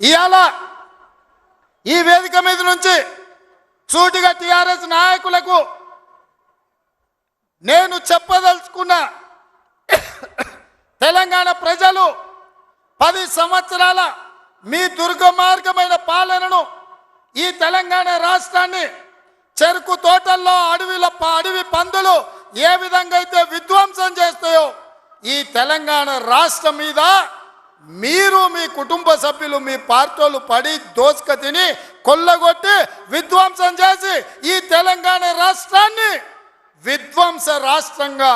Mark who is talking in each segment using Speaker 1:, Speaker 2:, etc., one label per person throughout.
Speaker 1: ఇవాళ ఈ వేదిక మీద నుంచి సూటిగా టిఆర్ఎస్ నాయకులకు నేను చెప్పదలుచుకున్న తెలంగాణ ప్రజలు పది సంవత్సరాల మీ దుర్గమార్గమైన పాలనను ఈ తెలంగాణ రాష్ట్రాన్ని చెరుకు తోటల్లో అడవిల ప- అడవి పందులు ఏ విధంగా అయితే విధ్వంసం చేస్తాయో ఈ తెలంగాణ రాష్ట్రం మీద మీరు మీ కుటుంబ సభ్యులు మీ పార్టీలు పడి దోసుక తిని కొల్లగొట్టి విధ్వంసం చేసి ఈ తెలంగాణ రాష్ట్రాన్ని విధ్వంస రాష్ట్రంగా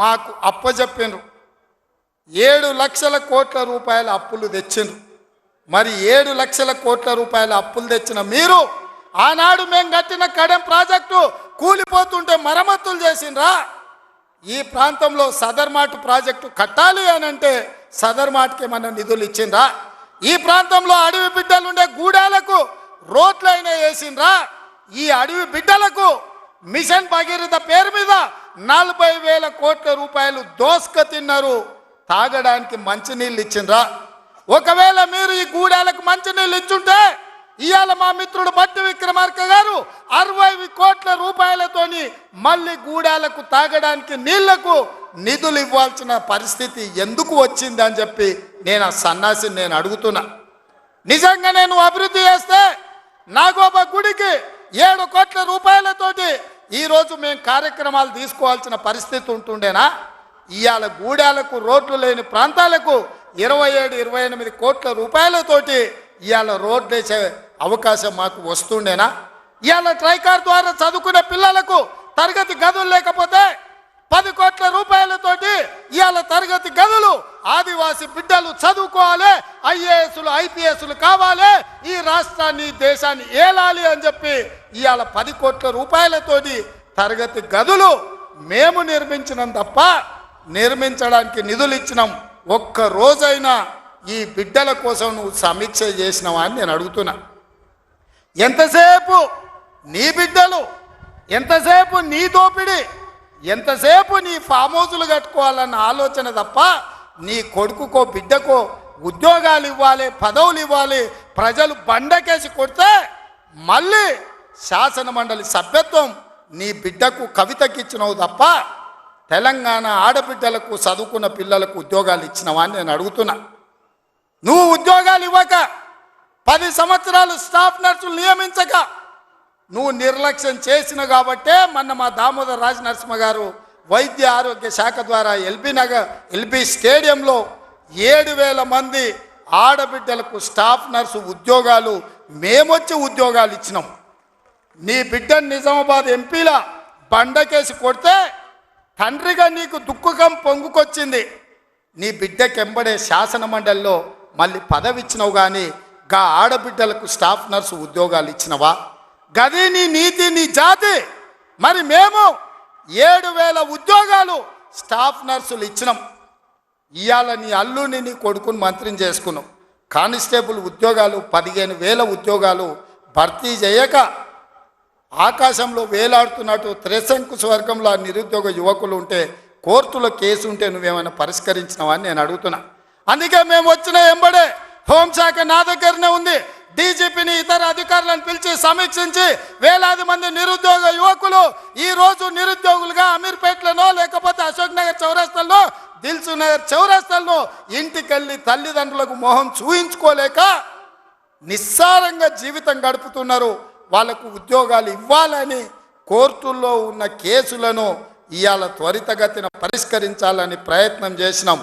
Speaker 1: మాకు అప్పజెప్పిండ్రు ఏడు లక్షల కోట్ల రూపాయల అప్పులు తెచ్చిండ్రు. మరి ఏడు లక్షల కోట్ల రూపాయల అప్పులు తెచ్చిన మీరు ఆనాడు మేము కట్టిన కడెం ప్రాజెక్టు కూలిపోతుంటే మరమ్మతులు చేసిండ్రా. ఈ ప్రాంతంలో సదర్మాట్ ప్రాజెక్టు కట్టాలి అని అంటే సదర్ మాటకి ఏమన్నా నిధులు ఇచ్చిండ్రా? ఈ ప్రాంతంలో అడవి బిడ్డలుండే గూడాలకు రోడ్లైనా వేసిండ్రా? ఈ అడవి బిడ్డలకు మిషన్ భగీరథ పేరు మీద నలభై వేల కోట్ల రూపాయలు దోసుక తిన్నారు. తాగడానికి మంచినీళ్ళు ఇచ్చిండ్రా? ఒకవేళ మీరు ఈ గూడాలకు మంచినీళ్ళు ఇచ్చుంటే ఇవాళ మా మిత్రుడు బట్టి విక్రమార్క గారు అరవై కోట్ల రూపాయలతోని మళ్ళీ గూడాలకు తాగడానికి నీళ్ళకు నిధులు ఇవ్వాల్సిన పరిస్థితి ఎందుకు వచ్చింది అని చెప్పి నేను ఆ సన్నాసిని నేను అడుగుతున్నా. నిజంగా నేను అభివృద్ధి చేస్తే నాగోబ గుడికి ఏడు కోట్ల రూపాయలతోటి ఈరోజు మేము కార్యక్రమాలు తీసుకోవాల్సిన పరిస్థితి ఉంటుండేనా? ఇవాళ గూడాలకు రోడ్లు లేని ప్రాంతాలకు ఇరవై ఏడు ఇరవై ఎనిమిది కోట్ల రూపాయలతోటి ఇవాళ రోడ్లు వేసే అవకాశం మాకు వస్తుండేనా? ఇవాళ ట్రైకార్ ద్వారా చదువుకునే పిల్లలకు తరగతి గదులు లేకపోతే పది కోట్ల రూపాయలు ఇవాళ తరగతి గదులు ఆదివాసి బిడ్డలు చదువుకోవాలి ఐఏఎస్లు ఐపీఎస్లు కావాలి. ఈ రాష్ట్రాన్ని దేశాన్ని ఏలాలి అని చెప్పి ఇవాళ పది కోట్ల రూపాయలతోటి తరగతి గదులు మేము నిర్మించినాం తప్ప నిర్మించడానికి నిధులు ఇచ్చినాం ఒక్క రోజైనా ఈ బిడ్డల కోసం నువ్వు సమీక్ష చేసినావా అని నేను అడుగుతున్నా. ఎంతసేపు నీ బిడ్డలు ఎంతసేపు నీ దోపిడి? ఎంతసేపు నీ ఫామ్ హౌసులు కట్టుకోవాలన్న ఆలోచన తప్ప నీ కొడుకుకో బిడ్డకో ఉద్యోగాలు ఇవ్వాలి పదవులు ఇవ్వాలి ప్రజలు బండకేసి కొడితే మళ్ళీ శాసన మండలి సభ్యత్వం నీ బిడ్డకు కవితకి ఇచ్చినవు తప్ప తెలంగాణ ఆడబిడ్డలకు చదువుకున్న పిల్లలకు ఉద్యోగాలు ఇచ్చినవా అని నేను అడుగుతున్నా. నువ్వు ఉద్యోగాలు ఇవ్వక పది సంవత్సరాలు స్టాఫ్ నర్సులు నియమించక నువ్వు నిర్లక్ష్యం చేసిన కాబట్టే మొన్న మా దామోదర్ రాజ నరసింహ గారు వైద్య ఆరోగ్య శాఖ ద్వారా ఎల్బీ నగర్ ఎల్బీ స్టేడియంలో ఏడు వేల మంది ఆడబిడ్డలకు స్టాఫ్ నర్సు ఉద్యోగాలు మేమొచ్చి ఉద్యోగాలు ఇచ్చినాం. నీ బిడ్డ నిజామాబాద్ ఎంపీల బండకేసి కొడితే తండ్రిగా నీకు దుఃఖకం పొంగుకొచ్చింది. నీ బిడ్డకెంబడే శాసన మండలిలో మళ్ళీ పదవి ఇచ్చినావు కానీ గా ఆడబిడ్డలకు స్టాఫ్ నర్సు ఉద్యోగాలు ఇచ్చినవా? గది నీ నీతి నీ జాతి. మరి మేము ఏడు వేల ఉద్యోగాలు స్టాఫ్ నర్సులు ఇచ్చినాం. ఇవాళ నీ అల్లుని నీ కొడుకుని మంత్రిని చేసుకున్నాం. కానిస్టేబుల్ ఉద్యోగాలు పదిహేను వేల ఉద్యోగాలు భర్తీ చేయక ఆకాశంలో వేలాడుతున్నట్టు త్రిశంకు స్వర్గంలో నిరుద్యోగ యువకులు ఉంటే కోర్టులో కేసు ఉంటే నువ్వేమైనా పరిష్కరించినావా అని నేను అడుగుతున్నా. అందుకే మేము వచ్చిన ఎంబడే హోంశాఖ నా దగ్గరనే ఉంది. డీజీపీని ఇతర అధికారులను పిలిచి సమీక్షించి వేలాది మంది నిరుద్యోగ యువకులు ఈ రోజు నిరుద్యోగులుగా అమీర్పేటలోనో లేకపోతే అశోక్ నగర్ చౌరస్తాల్లో దిల్సు నగర్ చౌరస్తాల్లో ఇంటికెళ్ళి తల్లిదండ్రులకు మొహం చూయించుకోలేక నిస్సారంగా జీవితం గడుపుతున్నారు. వాళ్ళకు ఉద్యోగాలు ఇవ్వాలని కోర్టుల్లో ఉన్న కేసులను ఇవాళ త్వరితగతిన పరిష్కరించాలని ప్రయత్నం చేసినాం.